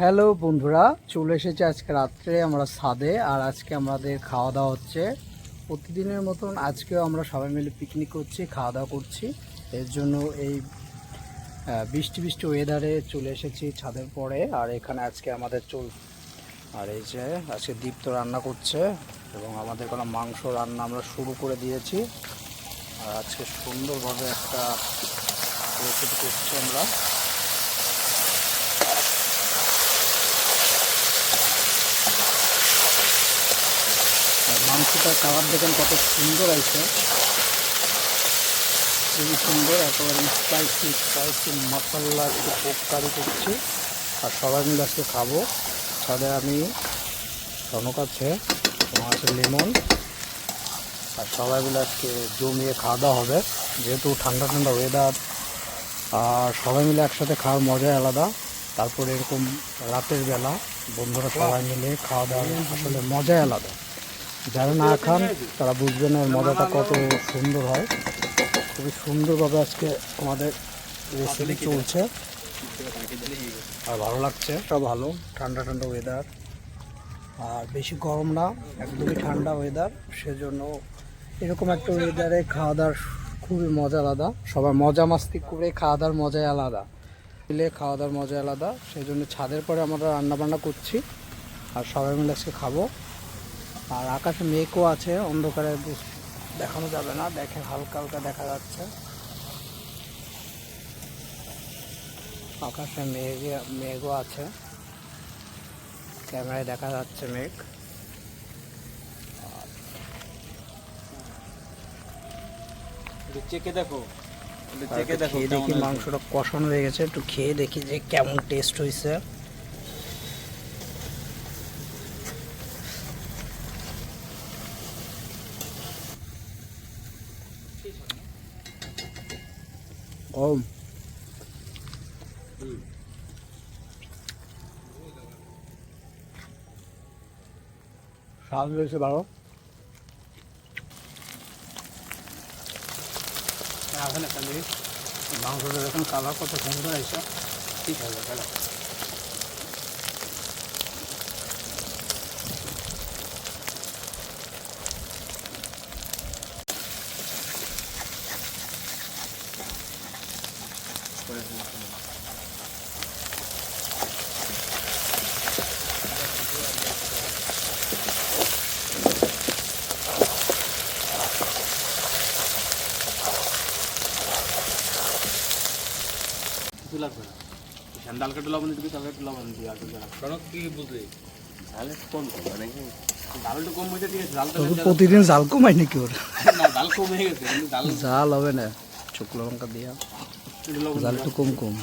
Hello বন্ধুরা, চলে এসেছে আজকে রাত্রে আমরা ছাদে, আর আজকে আমাদের খাওয়া দাওয়া হচ্ছে। প্রতিদিনের মতন আজকেও আমরা সবাই মিলে পিকনিক করছি, খাওয়া দাওয়া করছি। এর জন্য এই বৃষ্টি বৃষ্টি ওয়েদারে চলে এসেছি ছাদের পরে, আর এখানে আজকে আমাদের চল আর এই যে আজকে দীপ্ত রান্না করছে, এবং আমাদের কোনো মাংস রান্না আমরা শুরু করে দিয়েছি। আর আজকে সুন্দরভাবে একটা রেসিপি করছি আমরা। মাংসটার কালার দেখেন কত সুন্দর আছে খুবই সুন্দর, একেবারে স্পাইসি স্পাইসি মশলা একটু পোক কারি করছি। আর সবাই মিলে আজকে খাব। সাথে আমি টনক আছে তোমার আছে লেমন। আর সবাই মিলে আজকে জমিয়ে খাওয়া দাওয়া হবে। যেহেতু ঠান্ডা ঠান্ডা ওয়েদার আর সবাই মিলে একসাথে খাওয়ার মজাই আলাদা। তারপরে এরকম রাতের বেলা বন্ধুরা সবাই মিলে খাওয়া দাওয়া আসলে মজাই আলাদা। যারা না খান তারা বুঝবে না এর মজাটা কত সুন্দর হয়। খুবই সুন্দরভাবে আজকে আমাদের রেসিপি চলছে। আর ভালো লাগছে। সব ভালো। ঠান্ডা ঠান্ডা ওয়েদার আর বেশি গরম না একদমই ঠান্ডা ওয়েদার সেজন্য এরকম একটা ওয়েদারে খাওয়া দাওয়ার খুবই মজা আলাদা। সবাই মজা মাস্তি করে খাওয়া দাওয়ার মজাই আলাদা। মিলে খাওয়া দাওয়ার মজা আলাদা। সেই জন্য ছাদের পরে আমরা রান্না বান্না করছি। আর সবাই মিলে আজকে খাব। আর আকাশে মেঘও আছে অন্ধকারে দেখানো যাবে না দেখে হালকা হালকা দেখা যাচ্ছে। আকাশে মেঘ মেঘও আছে। ক্যামেরায় দেখা যাচ্ছে মেঘ। চেকে দেখো। দেখি মাংসটা কষানো হয়ে গেছে একটু খেয়ে দেখি যে কেমন টেস্ট হয়েছে। ও স্বাদ হয়েছে ভালো এখন একটা মাংসটা দেখুন কালার কত সুন্দর আছে ঠিক আছে তাহলে কিছু লাগবে না ঠান্ডা হালকা একটু লবণ দিবি তাহলে একটু লবণ দিবি আর কিছু লাগবে সড়ক কি বুঝলি তাহলে কম কম নাকি ডাল একটু কম হয়েছে ঠিক আছে ডালটা তবে প্রতিদিন জাল কমাই নাকি ওর না ডাল কম হয়ে গেছে কিন্তু ডাল জাল হবে না শুকনো লঙ্কা দিয়া। একটু লবণ জাল একটু কম কম কম।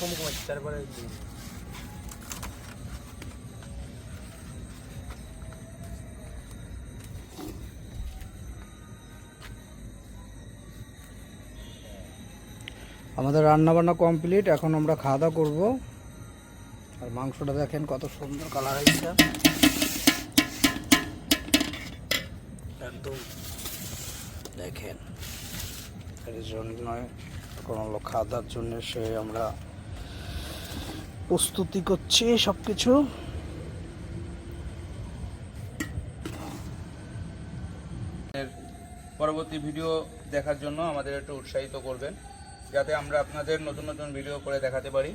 কম আছে তারপরে আমাদের রান্না বান্না কমপ্লিট এখন আমরা খাওয়া দাওয়া করব। আর মাংসটা দেখেন কত সুন্দর কালার হয়েছে। একদম। দেখেন এর জন্য কোনো খাওয়া দাওয়ার জন্য সে আমরা প্রস্তুতি করছে সব কিছু পরবর্তী ভিডিও দেখার জন্য আমাদের একটু উৎসাহিত করবেন, যাতে আমরা আপনাদের নতুন নতুন ভিডিও করে দেখাতে পারি।